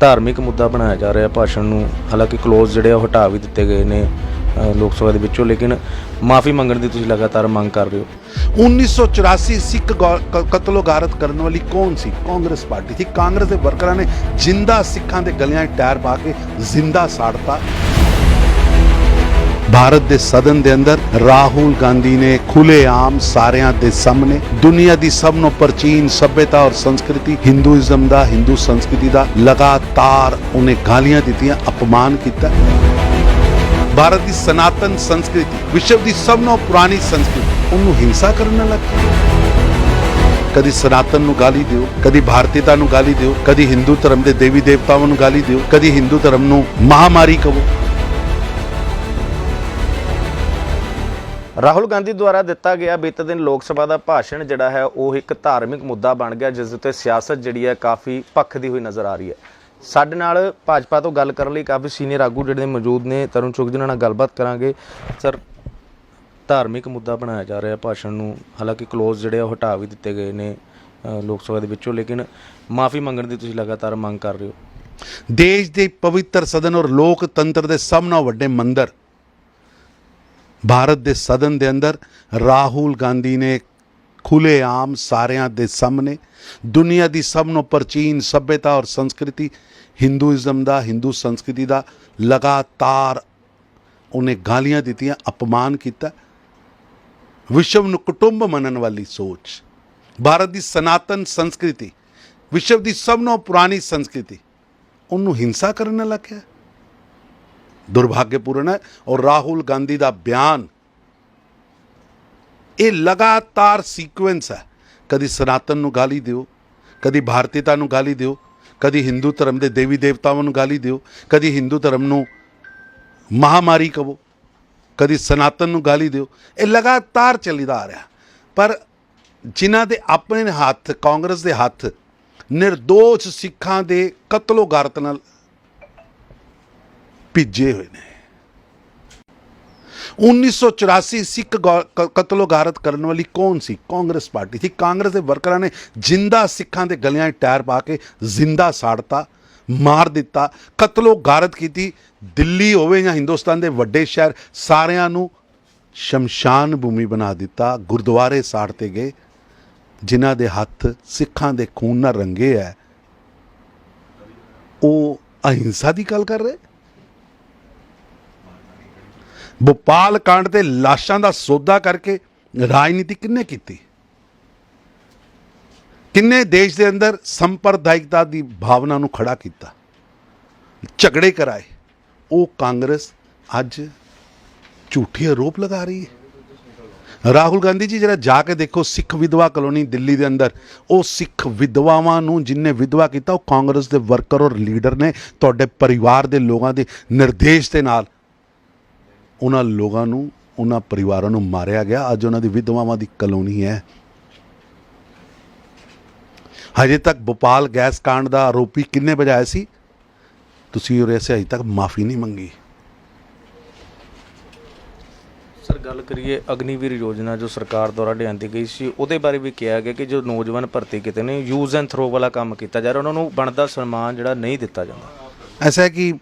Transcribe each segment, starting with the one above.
ਧਾਰਮਿਕ ਮੁੱਦਾ ਬਣਾਇਆ ਜਾ ਰਿਹਾ ਭਾਸ਼ਣ ਨੂੰ, ਹਾਲਾਂਕਿ ਕਲੋਜ਼ ਜਿਹੜੇ ਆ ਉਹ ਹਟਾ ਵੀ ਦਿੱਤੇ ਗਏ ਨੇ ਲੋਕ ਸਭਾ ਦੇ ਵਿੱਚੋਂ, ਲੇਕਿਨ ਮਾਫੀ ਮੰਗਣ ਦੀ ਤੁਸੀਂ ਲਗਾਤਾਰ ਮੰਗ ਕਰ ਰਹੇ ਹੋ। 1984 ਸਿੱਖ ਗੌ- ਕ- ਕਤਲੋ ਕਰਨ ਵਾਲੀ ਕੌਣ ਸੀ? ਕਾਂਗਰਸ ਪਾਰਟੀ ਸੀ। ਕਾਂਗਰਸ ਦੇ ਵਰਕਰਾਂ ਨੇ ਜਿੰਦਾ ਸਿੱਖਾਂ ਦੇ ਗਲਿਆਂ 'ਚ ਟਾਇਰ ਪਾ ਕੇ ਜ਼ਿੰਦਾ ਸਾੜਤਾ। ਭਾਰਤ ਦੇ ਸਦਨ ਦੇ ਅੰਦਰ ਰਾਹੁਲ ਗਾਂਧੀ ਨੇ ਖੁੱਲੇਆਮ ਸਾਰਿਆਂ ਦੇ ਸਾਹਮਣੇ ਦੁਨੀਆ ਦੀ ਸਭ ਤੋਂ ਪ੍ਰਾਚੀਨ ਸਭਿਅਤਾ ਔਰ ਸੰਸਕ੍ਰਿਤੀ, ਹਿੰਦੂਇਜ਼ਮ ਦਾ, ਹਿੰਦੂ ਸੰਸਕ੍ਰਿਤੀ ਦਾ ਲਗਾਤਾਰ ਉਹਨੇ ਗਾਲੀਆਂ ਦਿੱਤੀਆਂ, ਅਪਮਾਨ ਕੀਤਾ। ਭਾਰਤ ਦੀ ਸਨਾਤਨ ਸੰਸਕ੍ਰਿਤੀ, ਵਿਸ਼ਵ ਦੀ ਸਭ ਤੋਂ ਪੁਰਾਣੀ ਸੰਸਕ੍ਰਿਤੀ, ਉਹਨੂੰ ਹਿੰਸਾ ਕਰਨ ਲੱਗ ਪਿਆ ਕਦੀ ਸਨਾਤਨ ਨੂੰ ਗਾਲੀ ਦਿਓ, ਕਦੀ ਭਾਰਤੀਤਾ ਨੂੰ ਗਾਲੀ ਦਿਓ, ਕਦੀ ਹਿੰਦੂ ਧਰਮ ਦੇ ਦੇਵੀ ਦੇਵਤਾਵਾਂ ਨੂੰ ਗਾਲੀ ਦਿਓ, ਕਦੀ ਹਿੰਦੂ ਧਰਮ ਨੂੰ ਮਹਾਮਾਰੀ ਕਹੋ ਰਾਹੁਲ ਗਾਂਧੀ ਦੁਆਰਾ ਦਿੱਤਾ ਗਿਆ ਬੀਤੇ ਦਿਨ ਲੋਕ ਸਭਾ ਦਾ ਭਾਸ਼ਣ ਜਿਹੜਾ ਹੈ, ਉਹ ਇੱਕ ਧਾਰਮਿਕ ਮੁੱਦਾ ਬਣ ਗਿਆ, ਜਿਸ ਉੱਤੇ ਸਿਆਸਤ ਜਿਹੜੀ ਹੈ ਕਾਫੀ ਭਖਦੀ ਹੋਈ ਨਜ਼ਰ ਆ ਰਹੀ ਹੈ। ਸਾਡੇ ਨਾਲ ਭਾਜਪਾ ਤੋਂ ਗੱਲ ਕਰਨ ਲਈ ਕਾਫੀ ਸੀਨੀਅਰ ਆਗੂ ਜਿਹੜੇ ਮੌਜੂਦ ਨੇ, ਤਰੁਣ ਚੁਗ ਜਿਨ੍ਹਾਂ ਨਾਲ ਗੱਲਬਾਤ ਕਰਾਂਗੇ। ਸਰ, ਧਾਰਮਿਕ ਮੁੱਦਾ ਬਣਾਇਆ ਜਾ ਰਿਹਾ ਭਾਸ਼ਣ ਨੂੰ, ਹਾਲਾਂਕਿ ਕਲੋਜ਼ ਜਿਹੜੇ ਆ, ਉਹ ਹਟਾ ਵੀ ਦਿੱਤੇ ਗਏ ਨੇ ਲੋਕ ਸਭਾ ਦੇ ਵਿੱਚੋਂ, ਲੇਕਿਨ ਮਾਫੀ ਮੰਗਣ ਦੀ ਤੁਸੀਂ ਲਗਾਤਾਰ ਮੰਗ ਕਰ ਰਹੇ ਹੋ। ਦੇਸ਼ ਦੇ ਪਵਿੱਤਰ ਸਦਨ ਔਰ ਲੋਕਤੰਤਰ ਦੇ ਸਭ ਨਾਲੋਂ ਵੱਡੇ ਮੰਦਰ ਭਾਰਤ ਦੇ ਸਦਨ ਦੇ ਅੰਦਰ ਰਾਹੁਲ ਗਾਂਧੀ ਨੇ ਖੁੱਲੇਆਮ ਸਾਰਿਆਂ ਦੇ ਸਾਹਮਣੇ, ਦੁਨੀਆ ਦੀ ਸਭ ਨੂੰ ਪ੍ਰਾਚੀਨ ਸਭਿਅਤਾ ਔਰ ਸੰਸਕ੍ਰਿਤੀ, ਹਿੰਦੂਇਜ਼ਮ ਦਾ, ਹਿੰਦੂ ਸੰਸਕ੍ਰਿਤੀ ਦਾ ਲਗਾਤਾਰ ਉਹਨੇ ਗਾਲੀਆਂ ਦਿੱਤੀਆਂ, ਅਪਮਾਨ ਕੀਤਾ। ਵਿਸ਼ਵ ਨੂੰ ਕੁਟੁੰਬ ਮੰਨਣ ਵਾਲੀ ਸੋਚ, ਭਾਰਤ ਦੀ ਸਨਾਤਨ ਸੰਸਕ੍ਰਿਤੀ, ਵਿਸ਼ਵ ਦੀ ਸਭ ਤੋਂ ਪੁਰਾਣੀ ਸੰਸਕ੍ਰਿਤੀ, ਉਹਨੂੰ ਹਿੰਸਾ ਕਰਨ ਲੱਗਿਆ ਦੁਰਭਾਗਯਪੂਰਨ ਹੈ ਔਰ ਰਾਹੁਲ ਗਾਂਧੀ ਦਾ ਬਿਆਨ ਇਹ ਲਗਾਤਾਰ ਸੀਕੁਐਂਸ ਹੈ ਕਦੀ ਸਨਾਤਨ ਨੂੰ ਗਾਲੀ ਦਿਓ ਕਦੀ ਭਾਰਤੀਤਾ ਨੂੰ ਗਾਲੀ ਦਿਓ ਕਦੀ ਹਿੰਦੂ ਧਰਮ ਦੇ ਦੇਵੀ ਦੇਵਤਾਵਾਂ ਨੂੰ ਗਾਲੀ ਦਿਓ ਕਦੀ ਹਿੰਦੂ ਧਰਮ ਨੂੰ ਮਹਾਮਾਰੀ ਕਹੋ ਕਦੀ ਸਨਾਤਨ ਨੂੰ ਗਾਲੀ ਦਿਓ ਇਹ ਲਗਾਤਾਰ ਚੱਲਦਾ ਆ ਰਿਹਾ ਪਰ ਜਿਨ੍ਹਾਂ ਦੇ ਆਪਣੇ ਹੱਥ ਕਾਂਗਰਸ ਦੇ ਹੱਥ ਨਿਰਦੋਸ਼ ਸਿੱਖਾਂ ਦੇ ਕਤਲੋ ਗਾਰਤ ਨਾਲ ਭਿੱਜੇ ਹੋਏ ਨੇ। 1984 ਸਿੱਖ ਗੌ- ਕ- ਕਤਲੋ ਗਾਰਤ ਕਰਨ ਵਾਲੀ ਕੌਣ ਸੀ? ਕਾਂਗਰਸ ਪਾਰਟੀ ਸੀ। ਕਾਂਗਰਸ ਦੇ ਵਰਕਰਾਂ ਨੇ ਜਿੰਦਾ ਸਿੱਖਾਂ ਦੇ ਗਲਿਆਂ 'ਚ ਟਾਇਰ ਪਾ ਕੇ ਜ਼ਿੰਦਾ ਸਾੜਤਾ, ਮਾਰ ਦਿੱਤਾ ਕਤਲੋ ਗਾਰਤ ਕੀਤੀ। ਦਿੱਲੀ ਹੋਵੇ ਜਾਂ ਹਿੰਦੁਸਤਾਨ ਦੇ ਵੱਡੇ ਸ਼ਹਿਰ, ਸਾਰਿਆਂ ਨੂੰ ਸ਼ਮਸ਼ਾਨ ਭੂਮੀ ਬਣਾ ਦਿੱਤਾ। ਗੁਰਦੁਆਰੇ ਸਾੜਤੇ ਗਏ। ਜਿਨ੍ਹਾਂ ਦੇ ਹੱਥ ਸਿੱਖਾਂ ਦੇ ਖੂਨ ਨਾਲ ਰੰਗੇ ਹੈ ਉਹ ਅਹਿੰਸਾ ਦੀ ਗੱਲ ਕਰ ਰਹੇ? ਭੋਪਾਲ ਕਾਂਡ ਤੇ ਲਾਸ਼ਾਂ ਦਾ ਸੌਦਾ ਕਰਕੇ ਰਾਜਨੀਤੀ ਕਿੰਨੇ ਕੀਤੀ? ਕਿੰਨੇ ਦੇਸ਼ ਦੇ ਅੰਦਰ ਸੰਪਰਦਾਇਕਤਾ ਦੀ ਭਾਵਨਾ ਨੂੰ ਖੜਾ ਕੀਤਾ? ਝਗੜੇ ਕਰਾਏ। ਉਹ ਕਾਂਗਰਸ ਅੱਜ ਝੂਠੇ ਆਰੋਪ ਲਗਾ ਰਹੀ ਹੈ। ਰਾਹੁਲ ਗਾਂਧੀ ਜੀ ਜਿਹੜਾ ਜਾ ਕੇ ਦੇਖੋ ਸਿੱਖ ਵਿਧਵਾ ਕਲੋਨੀ ਦਿੱਲੀ ਦੇ ਅੰਦਰ। ਉਹ ਸਿੱਖ ਵਿਧਵਾਵਾਂ ਨੂੰ ਜਿਨਨੇ ਵਿਧਵਾ ਕੀਤਾ, ਉਹ ਕਾਂਗਰਸ ਦੇ ਵਰਕਰ ਔਰ ਲੀਡਰ ਨੇ, ਤੁਹਾਡੇ ਪਰਿਵਾਰ ਦੇ ਲੋਕਾਂ ਦੇ ਨਿਰਦੇਸ਼ ਦੇ ਨਾਲ। ਉਹਨਾਂ ਲੋਕਾਂ ਨੂੰ ਉਹਨਾਂ ਪਰਿਵਾਰਾਂ ਨੂੰ ਮਾਰਿਆ ਗਿਆ। ਅੱਜ ਉਹਨਾਂ ਦੀ ਵਿਧਵਾਵਾਂ ਦੀ ਕਲੋਨੀ ਹੈ। ਹਜੇ ਤੱਕ ਭੋਪਾਲ ਗੈਸ ਕਾਂਡ ਦਾ ਆਰੋਪੀ ਕਿੰਨੇ ਵਜਾਇਆ ਸੀ? ਤੁਸੀਂ ਉਹਦੇ ਸੇ ਹਜੇ ਤੱਕ ਮਾਫੀ ਨਹੀਂ ਮੰਗੀ। ਸਰ ਗੱਲ ਕਰੀਏ ਅਗਨੀਵੀਰ ਯੋਜਨਾ ਜੋ ਸਰਕਾਰ ਦੁਆਰਾ ਲਿਆਂਦੀ ਗਈ ਸੀ ਉਹਦੇ ਬਾਰੇ ਵੀ ਕਿਹਾ ਗਿਆ ਕਿ ਜੋ ਨੌਜਵਾਨ ਭਰਤੀ ਕੀਤੇ ਨੇ ਯੂਜ਼ ਐਂਡ ਥਰੋ ਵਾਲਾ ਕੰਮ ਕੀਤਾ ਜਾ ਰਿਹਾ ਉਹਨਾਂ ਨੂੰ ਬਣਦਾ ਸਨਮਾਨ ਜਿਹੜਾ ਨਹੀਂ ਦਿੱਤਾ ਜਾਂਦਾ। ਐਸਾ ਹੈ ਕਿ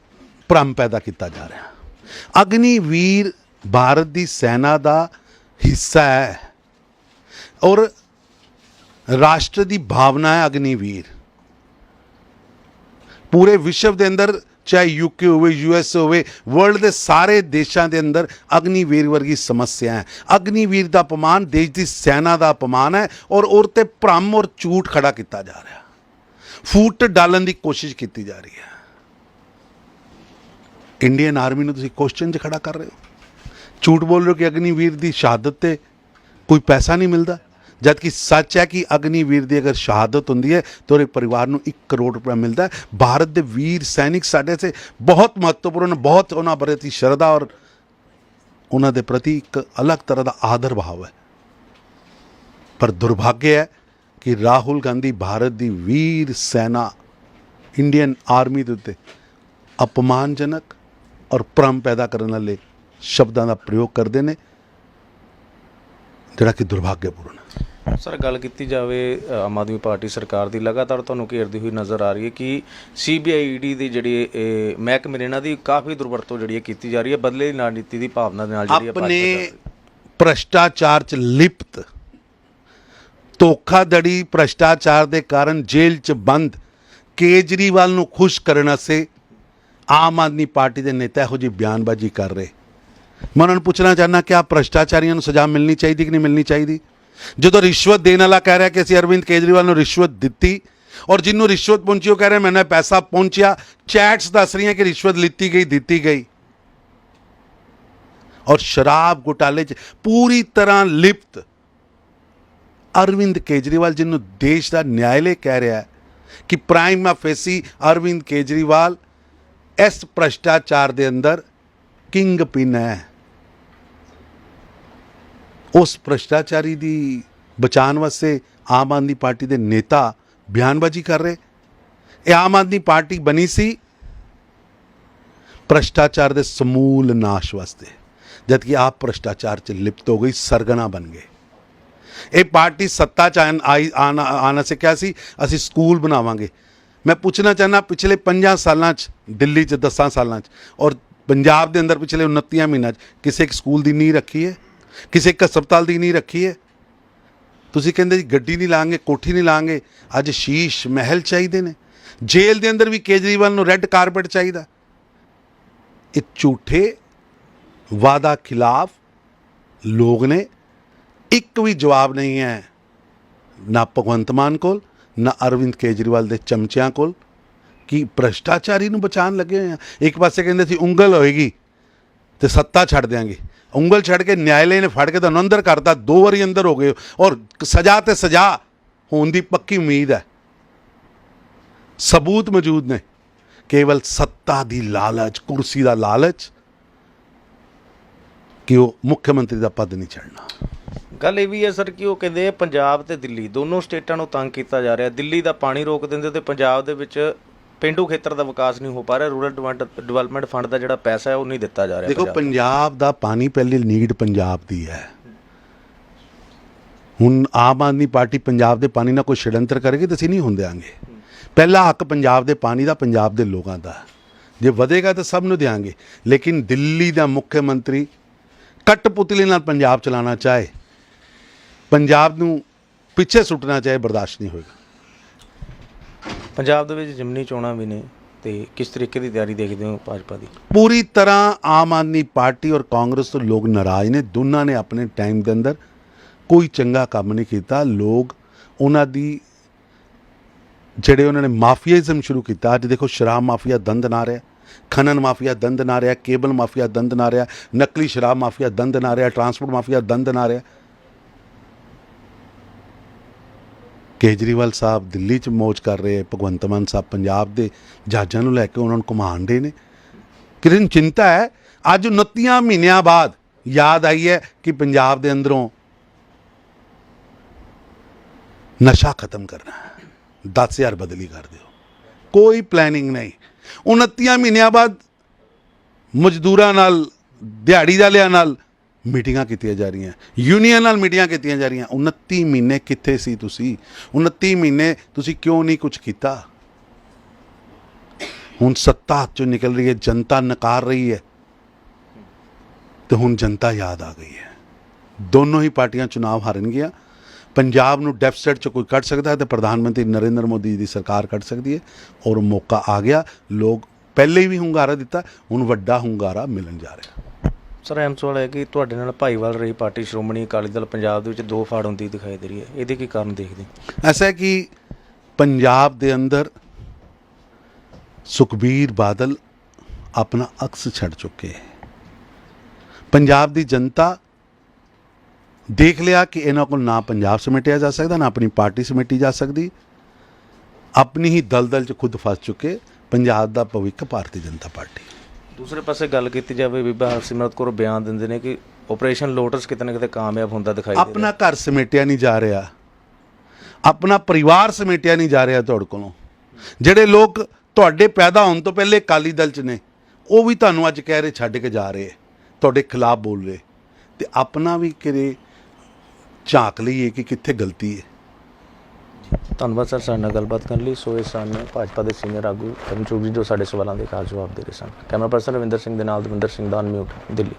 ਭ੍ਰਮ ਪੈਦਾ ਕੀਤਾ ਜਾ ਰਿਹਾ। ਅਗਨੀਵੀਰ ਭਾਰਤ ਦੀ ਸੈਨਾ ਦਾ ਹਿੱਸਾ ਹੈ। ਔਰ ਰਾਸ਼ਟਰ ਦੀ ਭਾਵਨਾ ਹੈ ਅਗਨੀਵੀਰ। ਪੂਰੇ ਵਿਸ਼ਵ ਦੇ ਅੰਦਰ, ਚਾਹੇ ਯੂਕੇ ਹੋਵੇ ਯੂਐਸ ਹੋਵੇ ਵਰਲਡ ਦੇ ਸਾਰੇ ਦੇਸ਼ਾਂ ਦੇ ਅੰਦਰ ਅਗਨੀਵੀਰ ਵਰਗੀ ਸਮੱਸਿਆ ਹੈ। ਅਗਨੀਵੀਰ ਦਾ ਅਪਮਾਨ ਦੇਸ਼ ਦੀ ਸੈਨਾ ਦਾ ਅਪਮਾਨ ਹੈ ਔਰ ਔਰ ਤੇ ਭ੍ਰਮ ਔਰ ਝੂਠ ਖੜਾ ਕੀਤਾ ਜਾ ਰਿਹਾ। ਫੂਟ ਡਾਲਣ ਦੀ ਕੋਸ਼ਿਸ਼ ਕੀਤੀ ਜਾ ਰਹੀ ਹੈ। ਇੰਡੀਅਨ ਆਰਮੀ ਨੂੰ ਤੁਸੀਂ ਕੁਐਸਚਨ 'ਚ ਖੜਾ ਕਰ ਰਹੇ ਹੋ। ਝੂਠ ਬੋਲ ਰਹੇ ਹੋ ਕਿ ਅਗਨੀਵੀਰ ਦੀ ਸ਼ਹਾਦਤ ਤੇ ਕੋਈ ਪੈਸਾ ਨਹੀਂ ਮਿਲਦਾ। ਜਦ ਕਿ ਸੱਚ ਹੈ ਕਿ ਅਗਨੀਵੀਰ ਦੀ ਅਗਰ ਸ਼ਹਾਦਤ ਹੁੰਦੀ ਹੈ ਤਾਂ ਉਹਦੇ ਪਰਿਵਾਰ ਨੂੰ 1 ਕਰੋੜ ਰੁਪਏ ਮਿਲਦਾ ਹੈ। ਭਾਰਤ ਦੇ ਵੀਰ ਸੈਨਿਕ ਸਾਡੇ ਸੇ ਬਹੁਤ ਮਹੱਤਵਪੂਰਨ, ਬਹੁਤ ਉਹਨਾਂ ਪ੍ਰਤੀ ਸ਼ਰਧਾ ਔਰ ਉਹਨਾਂ ਦੇ ਪ੍ਰਤੀ ਇੱਕ ਅਲੱਗ ਤਰ੍ਹਾਂ ਦਾ ਆਦਰ ਭਾਵ ਹੈ। ਪਰ ਦੁਰਭਾਗਯ ਹੈ ਕਿ ਰਾਹੁਲ ਗਾਂਧੀ ਭਾਰਤ ਦੀ ਵੀਰ ਸੈਨਾ ਇੰਡੀਅਨ ਆਰਮੀ ਦੇ ਉੱਤੇ ਅਪਮਾਨਜਨਕ ਔਰ ਭ੍ਰਮ ਪੈਦਾ ਕਰਨ ਵਾਲੇ ਸ਼ਬਦਾਂ ਦਾ ਪ੍ਰਯੋਗ ਕਰਦੇ ਨੇ ਜਿਹੜਾ ਕਿ ਦੁਰਭਾਗਯਪੂਰਨ ਹੈ ਸਰ ਗੱਲ ਕੀਤੀ ਜਾਵੇ ਆਮ ਆਦਮੀ ਪਾਰਟੀ ਸਰਕਾਰ ਦੀ ਲਗਾਤਾਰ ਤੁਹਾਨੂੰ ਘੇਰਦੀ ਹੋਈ ਨਜ਼ਰ ਆ ਰਹੀ ਹੈ ਕਿ ਸੀਬੀਆਈ ਈਡੀ ਦੀ ਜਿਹੜੀ ਮਹਿਕਮੇ ਨੇ ਇਹਨਾਂ ਦੀ ਕਾਫੀ ਦੁਰਵਰਤੋਂ ਜਿਹੜੀ ਹੈ ਕੀਤੀ ਜਾ ਰਹੀ ਹੈ ਬਦਲੇ ਦੀ ਨੀਤੀ ਦੀ ਭਾਵਨਾ ਦੇ ਨਾਲ ਜਿਹੜੀ ਆਪਣੇ। ਭ੍ਰਸ਼ਟਾਚਾਰ ਚ ਲਿਪਤ ਧੋਖਾਧੜੀ ਭ੍ਰਸ਼ਟਾਚਾਰ ਦੇ ਕਾਰਨ ਜੇਲ੍ਹ ਚ ਬੰਦ ਕੇਜਰੀਵਾਲ ਨੂੰ ਖੁਸ਼ ਕਰਨ ਵਾਸਤੇ ਆਮ ਆਦਮੀ ਪਾਰਟੀ ਦੇ ਨੇਤਾ ਇਹੋ ਜਿਹੀ ਬਿਆਨਬਾਜ਼ੀ ਕਰ ਰਹੇ। ਮੈਂ ਉਹਨਾਂ ਨੂੰ ਪੁੱਛਣਾ ਚਾਹੁੰਦਾ ਕਿ ਆ ਭ੍ਰਸ਼ਟਾਚਾਰੀਆਂ ਨੂੰ ਸਜ਼ਾ ਮਿਲਣੀ ਚਾਹੀਦੀ ਕਿ ਨਹੀਂ ਮਿਲਣੀ ਚਾਹੀਦੀ? ਜਦੋਂ ਰਿਸ਼ਵਤ ਦੇਣ ਵਾਲਾ ਕਹਿ ਰਿਹਾ ਕਿ ਅਸੀਂ ਅਰਵਿੰਦ ਕੇਜਰੀਵਾਲ ਨੂੰ ਰਿਸ਼ਵਤ ਦਿੱਤੀ ਔਰ ਜਿਹਨੂੰ ਰਿਸ਼ਵਤ ਪਹੁੰਚੀ, ਉਹ ਕਹਿ ਰਿਹਾ ਮੈਨੂੰ ਪੈਸਾ ਪਹੁੰਚਿਆ, ਚੈਟਸ ਦੱਸ ਰਹੀਆਂ ਕਿ ਰਿਸ਼ਵਤ ਲਿੱਤੀ ਗਈ, ਦਿੱਤੀ ਗਈ। ਔਰ ਸ਼ਰਾਬ ਘੁਟਾਲੇ 'ਚ ਪੂਰੀ ਤਰ੍ਹਾਂ ਲਿਪਤ ਅਰਵਿੰਦ ਕੇਜਰੀਵਾਲ ਜਿਹਨੂੰ ਦੇਸ਼ ਦਾ ਨਿਆਇਲੇ ਕਹਿ ਰਿਹਾ ਕਿ ਪ੍ਰਾਈਮ ਫੇਸੀ ਅਰਵਿੰਦ ਕੇਜਰੀਵਾਲ ਇਸ ਭ੍ਰਸ਼ਟਾਚਾਰ ਦੇ ਅੰਦਰ ਕਿੰਗ ਪਿਨ ਹੈ। ਉਸ ਭ੍ਰਸ਼ਟਾਚਾਰੀ ਦੀ ਬਚਾਉਣ ਵਾਸਤੇ ਆਮ ਆਦਮੀ ਪਾਰਟੀ ਦੇ ਨੇਤਾ ਬਿਆਨਬਾਜ਼ੀ ਕਰ ਰਹੇ। ਇਹ ਆਮ ਆਦਮੀ ਪਾਰਟੀ ਬਣੀ ਸੀ ਭ੍ਰਸ਼ਟਾਚਾਰ ਦੇ ਸਮੂਲ ਨਾਸ਼ ਵਾਸਤੇ। ਜਦ ਕਿ ਆਪ ਭ੍ਰਸ਼ਟਾਚਾਰ ਚ ਲਿਪਤ ਹੋ ਗਈ, ਸਰਗਨਾ ਬਣ ਗਏ। ਇਹ ਪਾਰਟੀ ਸੱਤਾ ਚ ਆਉਣ- ਆਈ ਆਣਾ ਆਣਾ ਸੇ ਕਿਹਾ ਸੀ, ਅਸੀਂ ਸਕੂਲ ਬਣਾਵਾਂਗੇ। ਮੈਂ ਪੁੱਛਣਾ ਚਾਹਨਾ ਪਿਛਲੇ 5 ਸਾਲਾਂ ਚ, ਦਿੱਲੀ ਚ 10 ਸਾਲਾਂ ਚ ਔਰ ਪੰਜਾਬ ਦੇ ਅੰਦਰ ਪਿਛਲੇ 29 ਮਹੀਨਿਆਂ ਚ, ਕਿਸੇ ਇੱਕ ਸਕੂਲ ਦੀ ਨੀਂਹ ਰੱਖੀ ਹੈ? ਕਿਸੇ ਇੱਕ ਹਸਪਤਾਲ ਦੀ ਨੀਂਹ ਰੱਖੀ ਹੈ? ਤੁਸੀਂ ਕਹਿੰਦੇ ਜੀ ਗੱਡੀ ਨਹੀਂ ਲਾਂਗੇ ਕੋਠੀ ਨਹੀਂ ਲਾਂਗੇ ਅੱਜ ਸ਼ੀਸ਼ ਮਹਿਲ ਚਾਹੀਦੇ ਨੇ। ਜੇਲ੍ਹ ਦੇ ਅੰਦਰ ਵੀ ਕੇਜਰੀਵਾਲ ਨੂੰ ਰੈੱਡ ਕਾਰਪਟ ਚਾਹੀਦਾ। ਇਹ ਝੂਠੇ ਵਾਦਾ ਖਿਲਾਫ ਲੋਕ ਨੇ, ਇੱਕ ਵੀ ਜਵਾਬ ਨਹੀਂ ਹੈ ਨਾ ਭਗਵੰਤ ਮਾਨ ਕੋਲ ਨਾ ਅਰਵਿੰਦ ਕੇਜਰੀਵਾਲ ਦੇ ਚਮਚਿਆਂ ਕੋਲ, ਕਿ ਭ੍ਰਸ਼ਟਾਚਾਰੀ ਨੂੰ ਬਚਾਉਣ ਲੱਗੇ ਹੋਏ ਆ? ਇੱਕ ਪਾਸੇ ਕਹਿੰਦੇ ਸੀ ਉਂਗਲ ਹੋਏਗੀ ਤੇ ਸੱਤਾ ਛੱਡ ਦਿਆਂਗੇ। ਉਂਗਲ ਛੱਡ ਕੇ ਨਿਆਇਲੇ ਨੇ ਫੜ ਕੇ ਤੁਹਾਨੂੰ ਅੰਦਰ ਕਰਤਾ, ਦੋ ਵਾਰੀ ਅੰਦਰ ਹੋ ਗਏ। ਔਰ ਸਜ਼ਾ ਤੇ ਸਜ਼ਾ ਹੋਣ ਦੀ ਪੱਕੀ ਉਮੀਦ ਹੈ। ਸਬੂਤ ਮੌਜੂਦ ਨੇ। ਕੇਵਲ ਸੱਤਾ ਦੀ ਲਾਲਚ, ਕੁਰਸੀ ਦਾ ਲਾਲਚ, ਕਿ ਉਹ ਮੁੱਖ ਮੰਤਰੀ ਦਾ ਪਦ ਨਹੀਂ ਛੱਡਣਾ। ਗੱਲ ਇਹ ਵੀ ਹੈ ਸਰ ਕਿ ਉਹ ਕਹਿੰਦੇ ਪੰਜਾਬ ਤੇ ਦਿੱਲੀ ਦੋਨੋਂ ਸਟੇਟਾਂ ਨੂੰ ਤੰਗ ਕੀਤਾ ਜਾ ਰਿਹਾ। ਦਿੱਲੀ ਦਾ ਪਾਣੀ ਰੋਕ ਦਿੰਦੇ ਤੇ ਪੰਜਾਬ ਦੇ ਵਿੱਚ ਪਿੰਡੂ ਖੇਤਰ ਦਾ ਵਿਕਾਸ ਨਹੀਂ ਹੋ ਪਾ ਰਿਹਾ। ਰੂਰਲ ਡਿਵੈਲਪਮੈਂਟ ਫੰਡ ਦਾ ਜਿਹੜਾ ਪੈਸਾ ਹੈ ਉਹ ਨਹੀਂ ਦਿੱਤਾ ਜਾ ਰਿਹਾ ਦੇਖੋ ਪੰਜਾਬ ਦਾ ਪਾਣੀ ਪਹਿਲੀ ਨੀਡ ਪੰਜਾਬ ਦੀ ਹੈ। ਹੁਣ ਆਮ ਆਦਮੀ ਪਾਰਟੀ ਪੰਜਾਬ ਦੇ ਪਾਣੀ ਨਾਲ ਕੋਈ ਛੜੰਤਰ ਕਰੇਗੀ ਤਾਂ ਅਸੀਂ ਨਹੀਂ ਹੁੰਦੇ ਆਂਗੇ। ਪਹਿਲਾ ਹੱਕ ਪੰਜਾਬ ਦੇ ਪਾਣੀ ਦਾ ਪੰਜਾਬ ਦੇ ਲੋਕਾਂ ਦਾ। ਜੇ ਵਧੇਗਾ ਤਾਂ ਸਭ ਨੂੰ ਦੇਾਂਗੇ ਲੇਕਿਨ ਦਿੱਲੀ ਦਾ ਮੁੱਖ ਮੰਤਰੀ ਕਟਪੁਤਲੀ ਨਾਲ ਪੰਜਾਬ ਚਲਾਉਣਾ ਚਾਹੇ ਪੰਜਾਬ ਨੂੰ ਪਿੱਛੇ ਸੁੱਟਣਾ ਚਾਹੇ ਬਰਦਾਸ਼ਤ ਨਹੀਂ ਹੋਏਗਾ। ਪੰਜਾਬ ਦੇ ਵਿੱਚ ਜਿਮਨੀ ਚੋਣਾਂ ਵੀ ਨੇ ਤੇ ਕਿਸ ਤਰੀਕੇ ਦੀ ਤਿਆਰੀ ਦੇਖਦੇ ਹੋ ਭਾਜਪਾ ਦੀ? ਪੂਰੀ ਤਰ੍ਹਾਂ ਆਮ ਆਦਮੀ ਪਾਰਟੀ ਔਰ ਕਾਂਗਰਸ ਤੋਂ ਲੋਕ ਨਾਰਾਜ਼ ਨੇ ਦੋਨਾਂ ਨੇ ਆਪਣੇ ਟਾਈਮ ਦੇ ਅੰਦਰ ਕੋਈ ਚੰਗਾ ਕੰਮ ਨਹੀਂ ਕੀਤਾ। ਲੋਕ ਉਹਨਾਂ ਦੀ ਜਿਹੜੇ ਉਹਨਾਂ ਨੇ ਮਾਫੀਆਇਜ਼ਮ ਸ਼ੁਰੂ ਕੀਤਾ। ਅੱਜ ਦੇਖੋ ਸ਼ਰਾਬ ਮਾਫੀਆ ਦੰਦ ਨਾ ਰਿਹਾ ਖਨਨ ਮਾਫੀਆ ਦੰਦ ਨਾ ਰਿਹਾ ਕੇਬਲ ਮਾਫੀਆ ਦੰਦ ਨਾ ਰਿਹਾ ਨਕਲੀ ਸ਼ਰਾਬ ਮਾਫੀਆ ਦੰਦ ਨਾ ਰਿਹਾ ਟਰਾਂਸਪੋਰਟ ਮਾਫੀਆ ਦੰਦ ਨਾ ਰਿਹਾ। ਕੇਜਰੀਵਾਲ ਸਾਹਿਬ ਦਿੱਲੀ 'ਚ ਮੌਜ ਕਰ ਰਹੇ ਭਗਵੰਤ ਮਾਨ ਸਾਹਿਬ ਪੰਜਾਬ ਦੇ ਜਹਾਜ਼ਾਂ ਨੂੰ ਲੈ ਕੇ ਉਹਨਾਂ ਨੂੰ ਘੁਮਾਉਣ ਦੇ ਨੇ। ਕਿਰਨ ਚਿੰਤਾ ਹੈ, ਅੱਜ 29 ਮਹੀਨਿਆਂ ਬਾਅਦ ਯਾਦ ਆਈ ਹੈ ਕਿ ਪੰਜਾਬ ਦੇ ਅੰਦਰੋਂ ਨਸ਼ਾ ਖਤਮ ਕਰਨਾ ਹੈ 10000 ਬਦਲੀ ਕਰ ਦਿਓ। ਕੋਈ ਪਲੈਨਿੰਗ ਨਹੀਂ। 29 ਮਹੀਨਿਆਂ ਬਾਅਦ ਮਜ਼ਦੂਰਾਂ ਨਾਲ ਦਿਹਾੜੀ ਵਾਲਿਆਂ ਨਾਲ ਮੀਟਿੰਗਾਂ ਕੀਤੀਆਂ ਜਾ ਰਹੀਆਂ। ਯੂਨੀਅਨ ਨਾਲ ਮੀਟਿੰਗਾਂ ਕੀਤੀਆਂ ਜਾ ਰਹੀਆਂ। 29 ਮਹੀਨੇ ਕਿੱਥੇ ਸੀ ਤੁਸੀਂ? 29 ਮਹੀਨੇ ਤੁਸੀਂ ਕਿਉਂ ਨਹੀਂ ਕੁਝ ਕੀਤਾ? ਹੁਣ ਸੱਤਾ ਹੱਥ ਚੋਂ ਨਿਕਲ ਰਹੀ ਹੈ, ਜਨਤਾ ਨਕਾਰ ਰਹੀ ਹੈ। ਤੇ ਹੁਣ ਜਨਤਾ ਯਾਦ ਆ ਗਈ ਹੈ। ਦੋਨੋਂ ਹੀ ਪਾਰਟੀਆਂ ਚੁਣਾਵ ਹਾਰਨਗੀਆਂ। ਪੰਜਾਬ ਨੂੰ ਡੈਫਿਸਿਟ ਚ ਕੋਈ ਕੱਢ ਸਕਦਾ ਹੈ ਤੇ ਪ੍ਰਧਾਨ ਮੰਤਰੀ ਨਰਿੰਦਰ ਮੋਦੀ ਦੀ ਸਰਕਾਰ ਕੱਢ ਸਕਦੀ ਹੈ। ਔਰ ਮੌਕਾ ਆ ਗਿਆ। ਲੋਕ ਪਹਿਲੇ ਵੀ ਹੁੰਗਾਰਾ ਦਿੱਤਾ, ਹੁਣ ਵੱਡਾ ਹੁੰਗਾਰਾ ਮਿਲਣ ਜਾ ਰਿਹਾ। ਸਰ ਐਮ ਸਵਾਲ ਹੈ ਕਿ ਤੁਹਾਡੇ ਨਾਲ ਭਾਈਵਾਲ ਰਹੀ ਪਾਰਟੀ ਸ਼੍ਰੋਮਣੀ ਅਕਾਲੀ ਦਲ ਪੰਜਾਬ ਦੇ ਵਿੱਚ ਦੋ ਫਾੜ ਹੁੰਦੀ ਦਿਖਾਈ ਦੇ ਰਹੀ ਹੈ। ਇਹਦੇ ਕੀ ਕਾਰਨ ਦੇਖਦੇ ਐਸਾ ਹੈ ਕਿ ਪੰਜਾਬ ਦੇ ਅੰਦਰ ਸੁਖਬੀਰ ਬਾਦਲ ਆਪਣਾ ਅਕਸ ਛੱਡ ਚੁੱਕੇ ਹੈ। ਪੰਜਾਬ ਦੀ ਜਨਤਾ ਦੇਖ ਲਿਆ ਕਿ ਇਹਨਾਂ ਕੋਲ ਨਾ ਪੰਜਾਬ ਸਮੇਟਿਆ ਜਾ ਸਕਦਾ, ਨਾ ਆਪਣੀ ਪਾਰਟੀ ਸਮੇਟੀ ਜਾ ਸਕਦੀ। ਆਪਣੀ ਹੀ ਦਲਦਲ 'ਚ ਖੁਦ ਫਸ ਚੁੱਕੇ ਪੰਜਾਬ ਦਾ ਭਵਿੱਖ ਭਾਰਤੀ ਜਨਤਾ ਪਾਰਟੀ। ਦੂਸਰੇ ਪਾਸੇ ਗੱਲ ਕੀਤੀ ਜਾਵੇ ਬੀਬਾ ਹਰਸਿਮਰਤ ਕੌਰ ਬਿਆਨ ਦਿੰਦੇ ਨੇ ਕਿ ਆਪਰੇਸ਼ਨ ਲੋਟਸ ਕਿਤੇ ਨਾ ਕਿਤੇ ਕਾਮਯਾਬ ਹੁੰਦਾ ਦਿਖਾਈ ਦੇ ਰਿਹਾ। ਆਪਣਾ ਘਰ ਸਮੇਟਿਆ ਨਹੀਂ ਜਾ ਰਿਹਾ। ਆਪਣਾ ਪਰਿਵਾਰ ਸਮੇਟਿਆ ਨਹੀਂ ਜਾ ਰਿਹਾ ਤੁਹਾਡੇ ਕੋਲੋਂ। ਜਿਹੜੇ ਲੋਕ ਤੁਹਾਡੇ ਪੈਦਾ ਹੋਣ ਤੋਂ ਪਹਿਲੇ ਅਕਾਲੀ ਦਲ ਚ ਨੇ ਉਹ ਵੀ ਤੁਹਾਨੂੰ ਅੱਜ ਕਹਿ ਰਹੇ ਛੱਡ ਕੇ ਜਾ ਰਹੇ ਤੁਹਾਡੇ ਖਿਲਾਫ ਬੋਲ ਰਹੇ। ਤੇ ਆਪਣਾ ਵੀ ਕਿਰੇ ਝਾਕ ਲਈਏ ਕਿ ਕਿੱਥੇ ਗਲਤੀ ਹੈ। ਧੰਨਵਾਦ ਸਰ, ਸਾਡੇ ਨਾਲ ਗੱਲਬਾਤ ਕਰਨ ਲਈ। ਸੋ ਇਹ ਸਨ ਭਾਜਪਾ ਦੇ ਸੀਨੀਅਰ ਆਗੂ ਕਰਨ ਜੀ, ਜੋ ਸਾਡੇ ਸਵਾਲਾਂ ਦੇ ਖਾਸ ਜਵਾਬ ਦੇ ਰਹੇ ਸਨ। ਕੈਮਰਾ ਪਰਸਨ ਰਵਿੰਦਰ ਸਿੰਘ ਦੇ ਨਾਲ ਦਵਿੰਦਰ ਸਿੰਘ ਦਾ ਅਨਮਿਊਟ ਦਿੱਲੀ।